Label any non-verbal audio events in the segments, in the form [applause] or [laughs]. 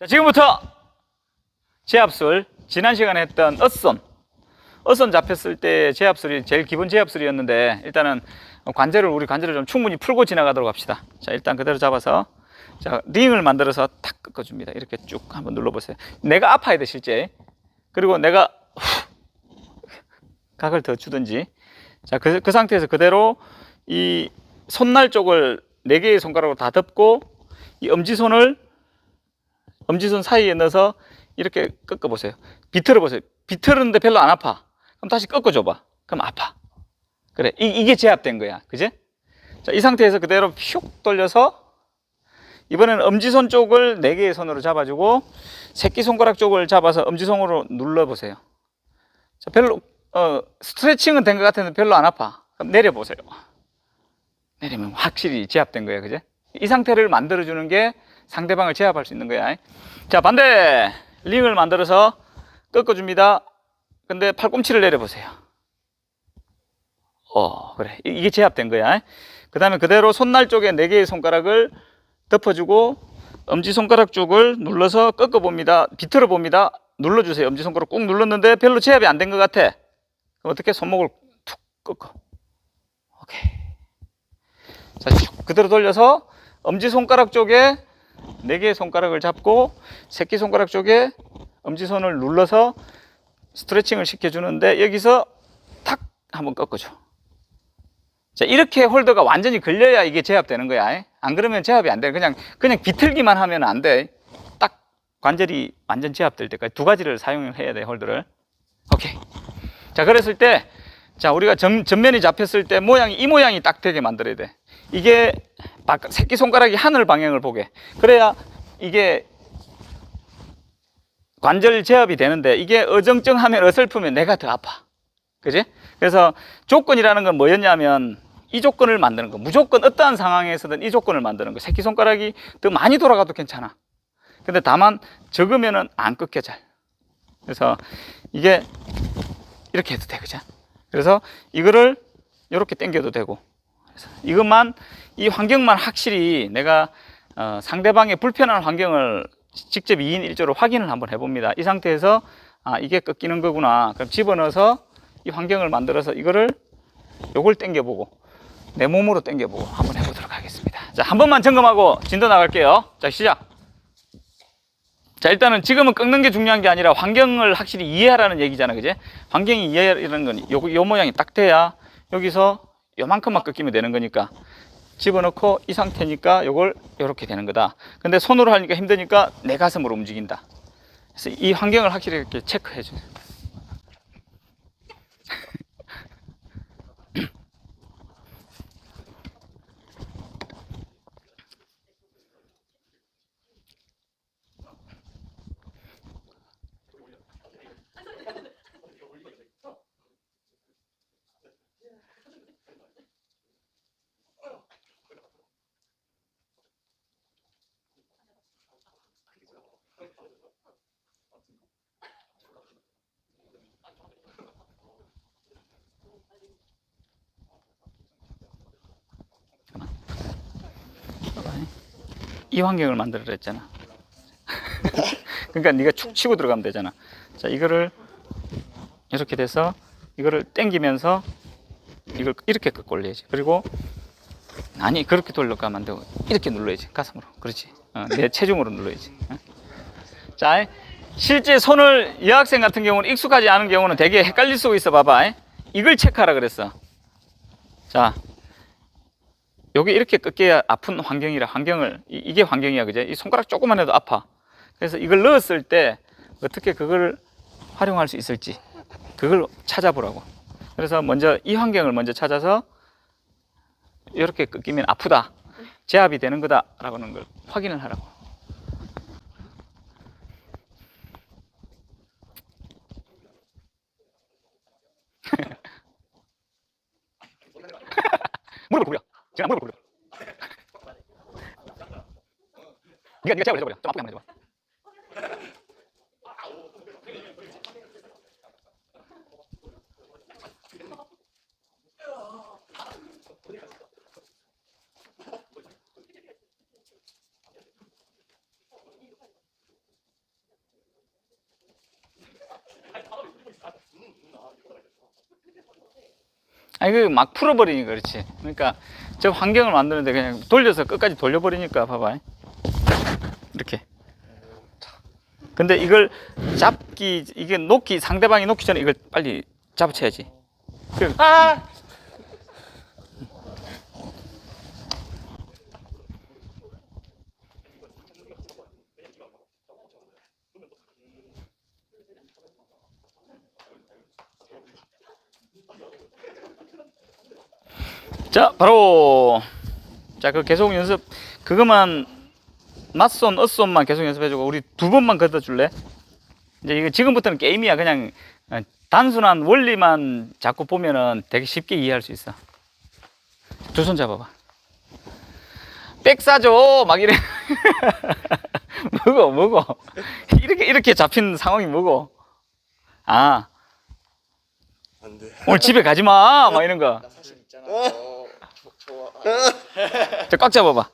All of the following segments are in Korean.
자, 지금부터 제압술, 지난 시간에 했던 어선. 어선 잡혔을 때 제압술이 제일 기본 제압술이었는데 일단은 관절을 우리 관절을 좀 충분히 풀고 지나가도록 합시다. 자, 일단 그대로 잡아서 자, 링을 만들어서 탁 꺾어 줍니다. 이렇게 쭉 한번 눌러 보세요. 내가 아파야 돼, 실제. 그리고 내가 후, 각을 더 주든지. 자, 그, 그 상태에서 그대로 이 손날 쪽을 네 개의 손가락으로 다 덮고 이 엄지손을 엄지손 사이에 넣어서 이렇게 꺾어 보세요. 비틀어 보세요. 비틀었는데 별로 안 아파. 그럼 다시 꺾어 줘 봐. 그럼 아파. 그래. 이, 게 제압된 거야. 그제? 자, 이 상태에서 그대로 슉 돌려서 이번에는 엄지손 쪽을 네 개의 손으로 잡아주고 새끼손가락 쪽을 잡아서 엄지손으로 눌러보세요. 자, 별로 어, 스트레칭은 된 것 같은데 별로 안 아파. 그럼 내려보세요. 내리면 확실히 제압된 거예요. 그제? 이 상태를 만들어주는 게 상대방을 제압할 수 있는 거야. 자, 반대. 링을 만들어서 꺾어줍니다. 근데 팔꿈치를 내려보세요. 어, 그래. 이- 이게 제압된 거야. 그 다음에 그대로 손날 쪽에 네 개의 손가락을 덮어주고 엄지손가락 쪽을 눌러서 꺾어봅니다. 비틀어 봅니다. 눌러주세요. 엄지손가락 꾹 눌렀는데 별로 제압이 안 된 것 같아. 그럼 어떻게 손목을 툭 꺾어. 오케이. 자, 쭉 그대로 돌려서 엄지손가락 쪽에 네 개의 손가락을 잡고 새끼 손가락 쪽에 엄지손을 눌러서 스트레칭을 시켜주는데 여기서 탁 한번 꺾어줘. 자, 이렇게 홀더가 완전히 걸려야 이게 제압되는 거야. 안 그러면 제압이 안 돼. 그냥, 그냥 비틀기만 하면 안 돼. 딱 관절이 완전 제압될 때까지 두 가지를 사용해야 돼, 홀더를. 오케이. 자, 그랬을 때, 자, 우리가 전, 전면이 잡혔을 때 모양이, 이 모양이 딱 되게 만들어야 돼. 이게 새끼 손가락이 하늘 방향을 보게. 그래야 이게 관절 제압이 되는데 이게 어정쩡하면 어설프면 내가 더 아파. 그지? 그래서 조건이라는 건 뭐였냐면 이 조건을 만드는 거. 무조건 어떠한 상황에서든 이 조건을 만드는 거. 새끼 손가락이 더 많이 돌아가도 괜찮아. 근데 다만 적으면은 안 꺾여 잘. 그래서 이게 이렇게 해도 돼. 그죠? 그래서 이거를 이렇게 당겨도 되고. 이것만 이 환경만 확실히 내가 어, 상대방의 불편한 환경을 직접 2인 1조로 확인을 한번 해봅니다. 이 상태에서 아, 이게 꺾이는 거구나. 그럼 집어넣어서 이 환경을 만들어서 이거를 요걸 당겨보고 내 몸으로 당겨보고 한번 해보도록 하겠습니다. 자, 한 번만 점검하고 진도 나갈게요. 자, 시작. 자, 일단은 지금은 꺾는 게 중요한 게 아니라 환경을 확실히 이해하라는 얘기잖아. 그제? 환경이 이해하라는 건 요, 요 모양이 딱 돼야 여기서 요만큼만 꺾이면 되는 거니까 집어넣고 이 상태니까 요걸 요렇게 되는 거다. 근데 손으로 하니까 힘드니까 내 가슴으로 움직인다. 그래서 이 환경을 확실히 이렇게 체크해 줘요. 이 환경을 만들어라 했잖아. [laughs] 그러니까 네가 축 치고 들어가면 되잖아. 자, 이거를 이렇게 돼서 이거를 당기면서 이걸 이렇게 꺾고 올려야지. 그리고 아니 그렇게 돌려가면 안 되고 이렇게 눌러야지 가슴으로. 그렇지. 어, 내 체중으로 눌러야지. 어? 자, 실제 손을 여학생 같은 경우는 익숙하지 않은 경우는 되게 헷갈릴 수 있어. 봐봐. 이걸 체크하라 그랬어. 자, 여기 이렇게 꺾여야 아픈 환경이라 환경을 이- 이게 환경이야 그제? 이 손가락 조금만 해도 아파. 그래서 이걸 넣었을 때 어떻게 그걸 활용할 수 있을지 그걸 찾아보라고. 그래서 먼저 이 환경을 먼저 찾아서 이렇게 꺾이면 아프다 제압이 되는 거다 라고는 걸 확인을 하라고. [laughs] [laughs] 꿇려 지금 무릎을 꿇려 네가 네가 제압을 해버려 좀 아프게 한번 해봐 아니 그 막 풀어버리니까 그렇지. 그러니까 저 환경을 만드는데 그냥 돌려서 끝까지 돌려버리니까 봐봐. 이렇게. 근데 이걸 잡기 이게 놓기 상대방이 놓기 전에 이걸 빨리 잡아채야지. 그- 아! 자 바로. 자 그 계속 연습. 그것만 맞손 엇손만 계속 연습해주고 우리 두 번만 걷어줄래? 이제 이거 지금부터는 게임이야. 그냥 어, 단순한 원리만 자꾸 보면은 되게 쉽게 이해할 수 있어. 두 손 잡아봐. 백 싸줘 막 이래. [laughs] 뭐고 뭐고 이렇게 이렇게 잡힌 상황이 뭐고 아. 안 돼. 오늘 집에 가지 마 막 이런 거 사실 있잖아. 어, 조, 좋아. 자, 꽉 잡아봐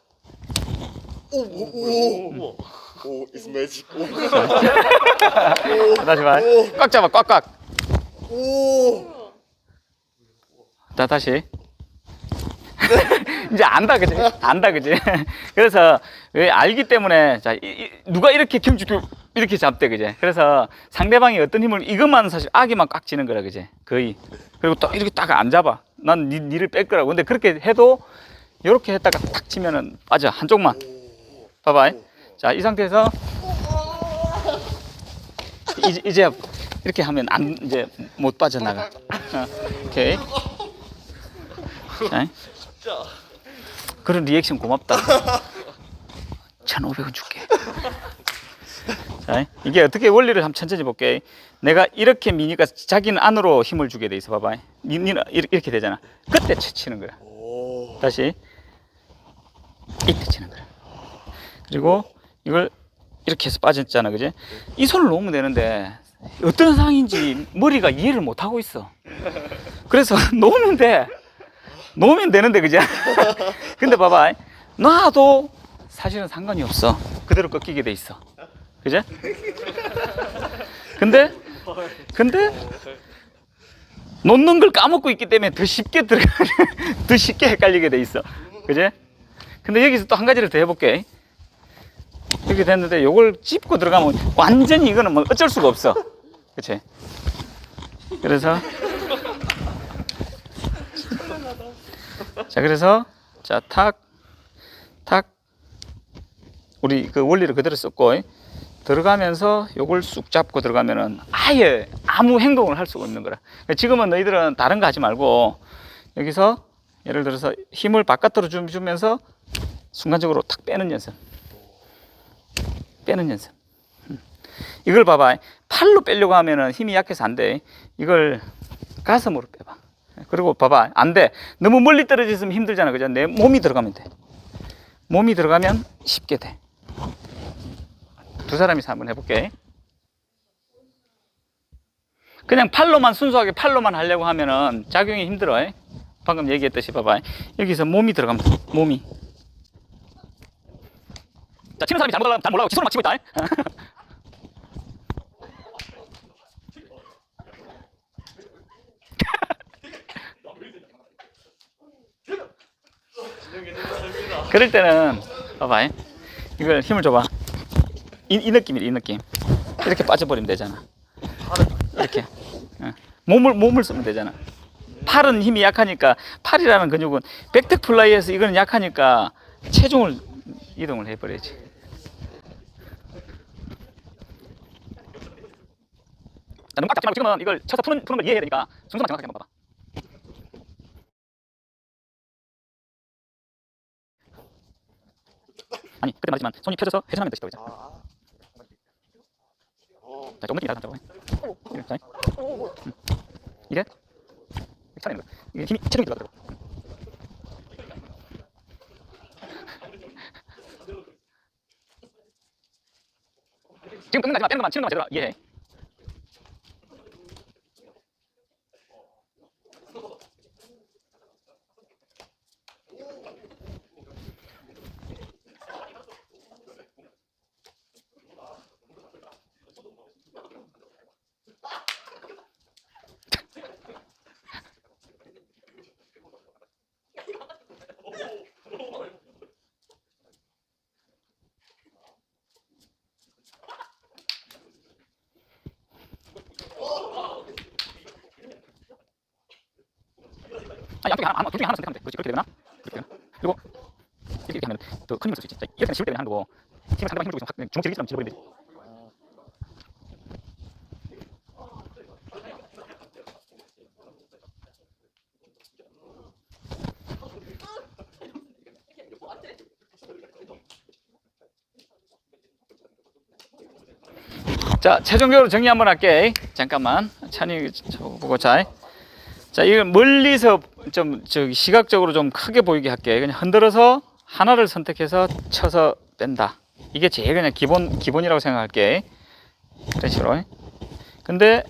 오, 오, 오. 오, it's magic. 오. 다시 봐. 꽉 잡아, 꽉 꽉. 오. 자, 다시. [laughs] 이제 안다, 그지? 안다, 그지? 그래서 왜 알기 때문에 자, 이, 이, 누가 이렇게 김주규 이렇게 잡대, 그지? 그래서 상대방이 어떤 힘을 이것만 사실 악이만 꽉 쥐는 거라, 그지? 거의. 그리고 또 이렇게 딱 안 잡아. 난 니, 니를 뺄 거라고. 근데 그렇게 해도 이렇게 했다가 딱 치면은 빠져. 한쪽만. 봐봐. 자, 이 상태에서 이제, 이제 이렇게 하면 안 이제 못 빠져나가. 어, 오케이. 자, 그런 리액션 고맙다. [laughs] 1,500원 줄게. 자, 이게 어떻게 원리를 한번 천천히 볼게. 내가 이렇게 미니까 자기는 안으로 힘을 주게 돼 있어. 봐봐. 니, 니는 이렇게 되잖아. 그때 치는 거야. 오. 다시 이때 치는 거야. 그리고 이걸 이렇게 해서 빠졌잖아, 그지? 이 손을 놓으면 되는데 어떤 상황인지 머리가 이해를 못 하고 있어. 그래서 [laughs] 놓으면 돼. 놓으면 되는데, 그지? [laughs] 근데 봐봐, 놔도 사실은 상관이 없어. 그대로 꺾이게 돼 있어. 그지? 근데 근데 놓는 걸 까먹고 있기 때문에 더 쉽게 들어가, [laughs] 더 쉽게 헷갈리게 돼 있어. 그지? 근데 여기서 또 한 가지를 더 해볼게. 이렇게 됐는데 요걸 짚고 들어가면 완전히 이거는 뭐 어쩔 수가 없어. 그치? 그래서. 자, 그래서, 자, 탁, 탁. 우리 그 원리를 그대로 썼고, 들어가면서 요걸 쑥 잡고 들어가면은 아예 아무 행동을 할 수가 없는 거라. 그러니까 지금은 너희들은 다른 거 하지 말고 여기서 예를 들어서 힘을 바깥으로 주- 주면서 순간적으로 탁 빼는 연습. 빼는 연습. 음. 이걸 봐봐. 팔로 빼려고 하면은 힘이 약해서 안 돼. 이걸 가슴으로 빼봐. 그리고 봐봐. 안 돼. 너무 멀리 떨어져 있으면 힘들잖아. 그죠? 내 몸이 들어가면 돼. 몸이 들어가면 쉽게 돼. 두 사람이서 한번 해볼게. 그냥 팔로만 순수하게 팔로만 하려고 하면은 작용이 힘들어. 방금 얘기했듯이 봐봐. 여기서 몸이 들어가면 돼. 몸이. 자, 치는 사람이 잘못 잘 지손을 막 치고 있다. [laughs] 그럴 때는 봐봐. 이걸 힘을 줘봐. 이, 이 느낌이래, 이 느낌. 이렇게 빠져버리면 되잖아. 이렇게. 어. 몸을, 몸을 쓰면 되잖아. 팔은 힘이 약하니까, 팔이라는 근육은 백택 플라이에서 이거는 약하니까 체중을 이동을 해버려야지. 자, 눈꽉 잡지 말고 지금은 이걸 쳐서 푸는, 푸는 걸 이해해야 되니까 순서만 정확하게 한번 봐봐. 아니, 그때 말했지만 손이 펴져서 회전하면 되시다고 했잖아. 자, 좀 느낌이 다르다. 이렇게. 이게 차내는 거야. 이게 힘이 체중이 들어가더라고. 지금 끊는 거 하지 마. 빼는 것만 치는 것만 제대로 이해해. 아니 앞쪽에 하나, 둘 중에 하나 선택하면 돼. 그렇지 그렇게 되나? 그리고 이렇게, 이렇게 하면 더큰 힘을 쓸 수 있지. 자, 이렇게 지울 때문에 하는 거고 힘을 상대방 힘을 주고 주먹 질기처럼 질러버리면 되지. 자, 최종적으로 정리 한번 할게. 잠깐만. 찬이 보고 자. 자, 이거 멀리서 좀 저기 시각적으로 좀 크게 보이게 할게. 그냥 흔들어서 하나를 선택해서 쳐서 뺀다. 이게 제일 그냥 기본 기본이라고 생각할게. 이런 식으로. 근데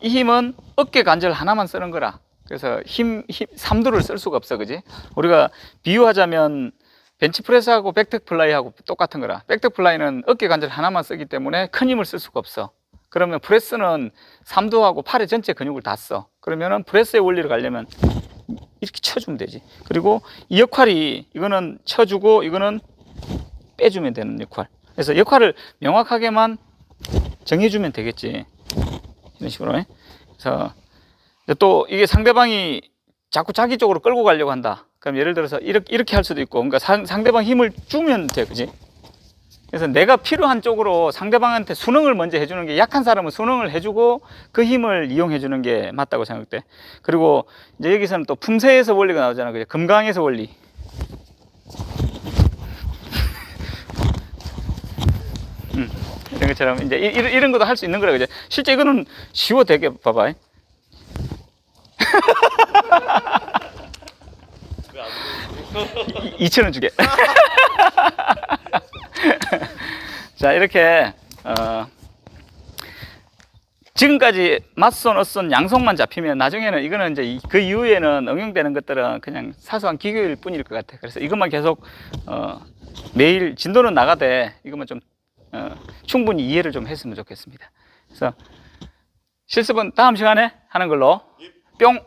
이 힘은 어깨 관절 하나만 쓰는 거라. 그래서 힘, 힘 3두를 쓸 수가 없어. 그지? 우리가 비유하자면 벤치프레스하고 백택플라이하고 똑같은 거라. 백택플라이는 어깨 관절 하나만 쓰기 때문에 큰 힘을 쓸 수가 없어. 그러면 프레스는 삼두하고 팔의 전체 근육을 다 써. 그러면은 프레스의 원리를 가려면 이렇게 쳐주면 되지. 그리고 이 역할이 이거는 쳐주고 이거는 빼주면 되는 역할. 그래서 역할을 명확하게만 정해주면 되겠지. 이런 식으로. 그래서 또 이게 상대방이 자꾸 자기 쪽으로 끌고 가려고 한다. 그럼 예를 들어서 이렇게, 이렇게 할 수도 있고, 그러니까 상, 상대방 힘을 주면 돼, 그지? 그래서 내가 필요한 쪽으로 상대방한테 순응을 먼저 해주는 게 약한 사람은 순응을 해주고 그 힘을 이용해 주는 게 맞다고 생각돼. 그리고 이제 여기서는 또 품새에서 원리가 나오잖아, 그죠? 금강에서 원리. 음, 이런 것처럼 이제 이, 이런, 이런 것도 할 수 있는 거라, 그죠? 실제 이거는 쉬워 되게 봐봐. [laughs] 이 2천 원 주게. [laughs] 자 이렇게 어, 지금까지 맞선, 어선, 양손만 잡히면 나중에는 이거는 이제 이- 그 이후에는 응용되는 것들은 그냥 사소한 기교일 뿐일 것 같아. 그래서 이것만 계속 어, 매일 진도는 나가되 이것만 좀 어, 충분히 이해를 좀 했으면 좋겠습니다. 그래서 실습은 다음 시간에 하는 걸로 뿅.